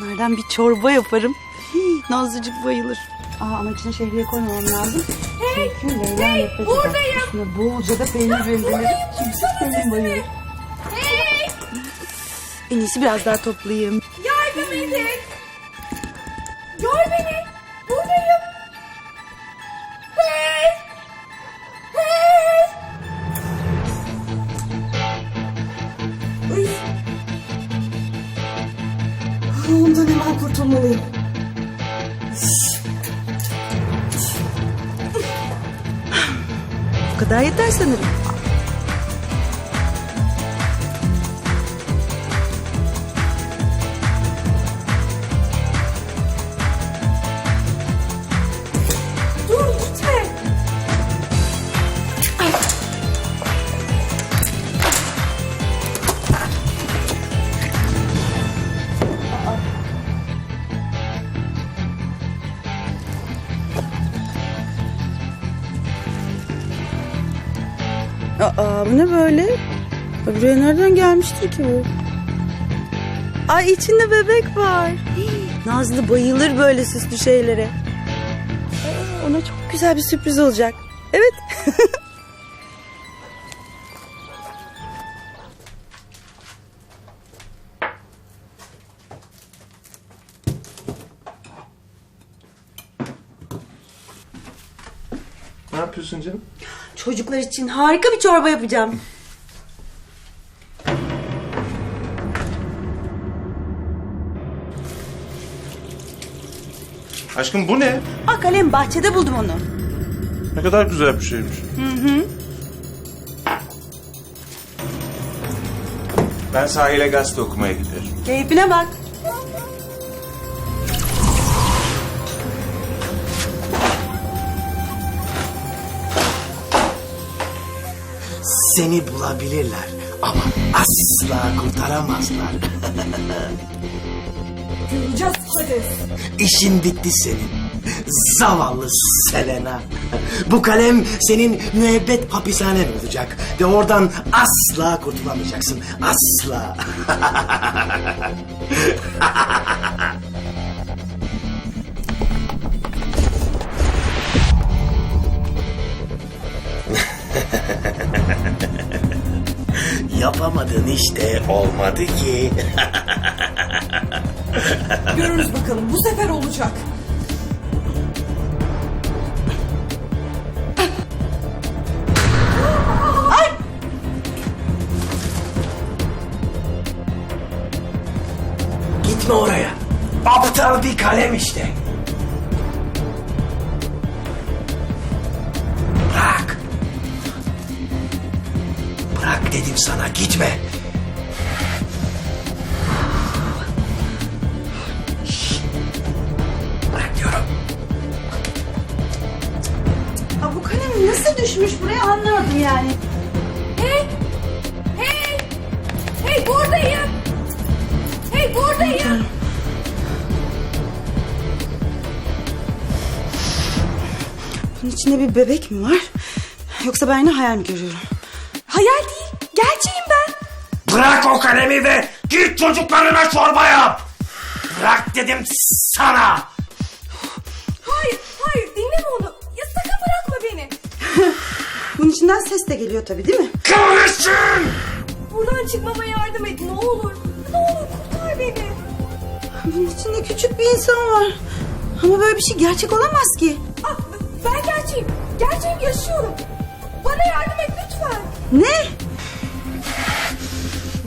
Bunlardan bir çorba yaparım. Hii, Nazlıcık bayılır. Aa, ama içine şehriye koymamam lazım. Hey, Çünkü Leyla hey, nefret buradayım. Üstüne bolca da peynir rendelerim. Senin bayılır. Hey! En iyisi biraz daha toplayayım. Yardım edin! Gör beni! Buradayım! Ondan hemen kurtulmalıyım. Bu kadar yeter sanırım. Aa ne böyle? Ya Buraya nereden gelmiştir ki bu? Ay içinde bebek var. Nazlı bayılır böyle süslü şeylere. Aa, Ona çok güzel bir sürpriz olacak. Evet. Ne yapıyorsun canım? Çocuklar için harika bir çorba yapacağım. Aşkım bu ne? Aa kalem bahçede buldum onu. Ne kadar güzel bir şeymiş. Ben sahile gazete okumaya giderim. Keyfine bak. Seni bulabilirler ama asla kurtaramazlar. Göreceğiz hadi. İşin bitti senin. Zavallı Selena. Bu kalem senin müebbet hapishanen olacak. Ve oradan asla kurtulamayacaksın. Asla. Yapamadın işte olmadı ki. Görürüz bakalım bu sefer olacak. Gitme oraya. Aptal bir kalem işte. Dedim sana gitme. Bırak diyorum. Aa, bu kalem nasıl düşmüş buraya anlamadım yani. Hey! Hey! Hey buradayım! Hey buradayım! Bunun içinde bir bebek mi var? Yoksa ben ne hayal mi görüyorum? Hayal değil. Bırak o kalemi ve git çocuklarına çorba yap. Bırak dedim sana. Hayır, hayır dinleme onu. Ya sakın bırakma beni. Bunun içinden ses de geliyor tabii değil mi? Kahretsin! Buradan çıkmama yardım et ne olur. Ne olur kurtar beni. Bunun içinde küçük bir insan var. Ama böyle bir şey gerçek olamaz ki. Ah, ben gerçeğim. Gerçeğim yaşıyorum. Bana yardım et lütfen. Ne?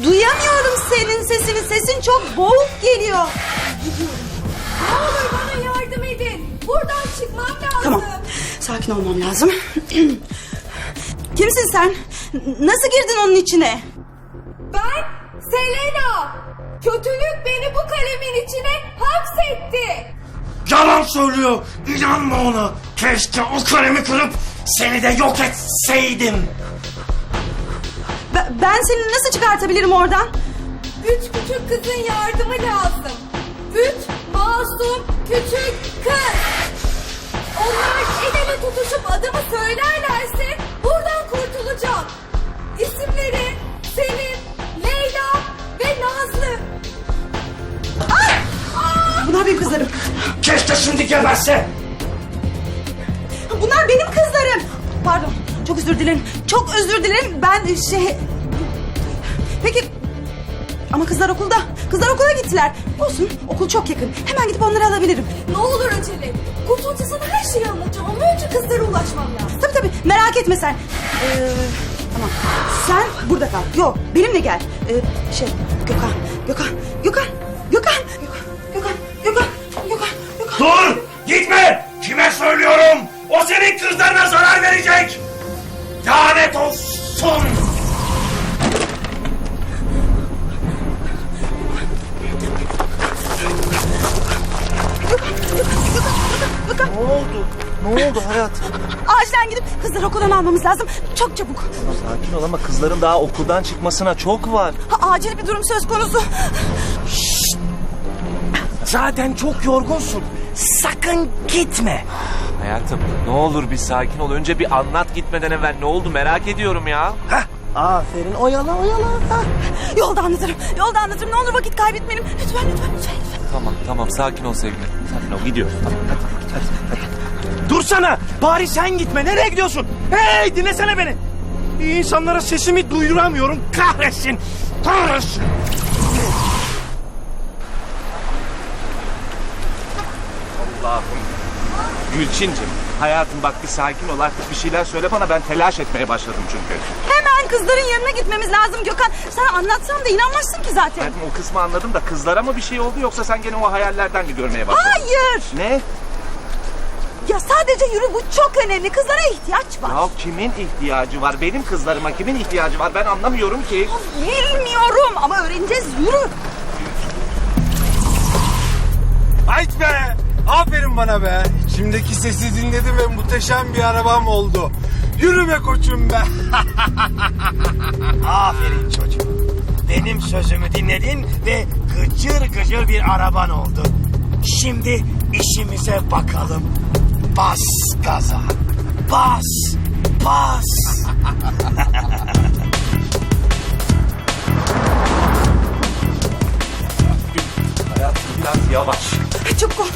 Duyamıyorum senin sesini. Sesin çok boğuk geliyor. Ne olur bana yardım edin. Buradan çıkmam lazım. Tamam. Sakin olmam lazım. Kimsin sen? Nasıl girdin onun içine? Ben Selena. Kötülük beni bu kalemin içine hapsetti. Yalan söylüyor. İnanma ona. Keşke o kalemi kırıp seni de yok etseydim. Ben, ben seni nasıl çıkartabilirim oradan? Üç küçük kızın yardımı lazım. Üç masum küçük kız. Onlar el ele tutuşup adımı söylerlerse buradan kurtulacağım. İsimleri Selim, Leyla ve Nazlı. Ay! Ay! ya şimdi geberse? Bunlar benim kızlarım. Pardon. Çok özür dilerim. Çok özür dilerim. Ben şey... Peki... Ama kızlar okulda. Kızlar okula gittiler. Olsun. Okul çok yakın. Hemen gidip onları alabilirim. Ne olur acele. Kurtulunca sana her şeyi anlatacağım ama önce kızlara ulaşmam lazım. Tabii tabii. Merak etme sen. Ee, tamam. Sen burada kal. Yok. Benimle gel. Ee, şey... Gökhan. Gökhan. Gökhan. Gökhan. Gökhan. Gökhan. Gökhan. Gökhan. Dur! Gitme! Kime söylüyorum? O senin kızlarına zarar verecek! Lanet olsun! Ne oldu? Ne oldu hayatım? Acilen gidip kızları okuldan almamız lazım. Çok çabuk. Sakin ol ama kızların daha okuldan çıkmasına çok var. Ha, acil bir durum söz konusu. Zaten çok yorgunsun. Sakın gitme. Hayatım ne olur bir sakin ol. Önce bir anlat gitmeden evvel ne oldu merak ediyorum ya. Hah. Aferin oyala oyala. Hah. Yolda anlatırım. Yolda anlatırım. Ne olur vakit kaybetmeyelim. Lütfen lütfen lütfen. lütfen. Tamam tamam sakin ol sevgilim. Sakin ol gidiyoruz. Tamam hadi hadi hadi. Dursana. Bari sen gitme. Nereye gidiyorsun? Hey dinlesene beni. İnsanlara sesimi duyuramıyorum. Kahretsin. Kahretsin. Gülçincim hayatım bak bir sakin ol artık bir şeyler söyle bana ben telaş etmeye başladım çünkü. Hemen kızların yanına gitmemiz lazım Gökhan. Sana anlatsam da inanmazsın ki zaten. Ben o kısmı anladım da kızlara mı bir şey oldu yoksa sen gene o hayallerden mi görmeye başladın? Hayır. Ne? Ya sadece yürü bu çok önemli. Kızlara ihtiyaç var. Ya kimin ihtiyacı var? Benim kızlarıma kimin ihtiyacı var? Ben anlamıyorum ki. Bilmiyorum ama öğreneceğiz. Yürü. Hayt be! Aferin bana be. İçimdeki sesi dinledim ve muhteşem bir arabam oldu. Yürü be koçum be. Aferin çocuğum. Benim sözümü dinledin ve gıcır gıcır bir araban oldu. Şimdi işimize bakalım. Bas gaza. Bas. Bas. Hayatım biraz yavaş. Çabuk ol.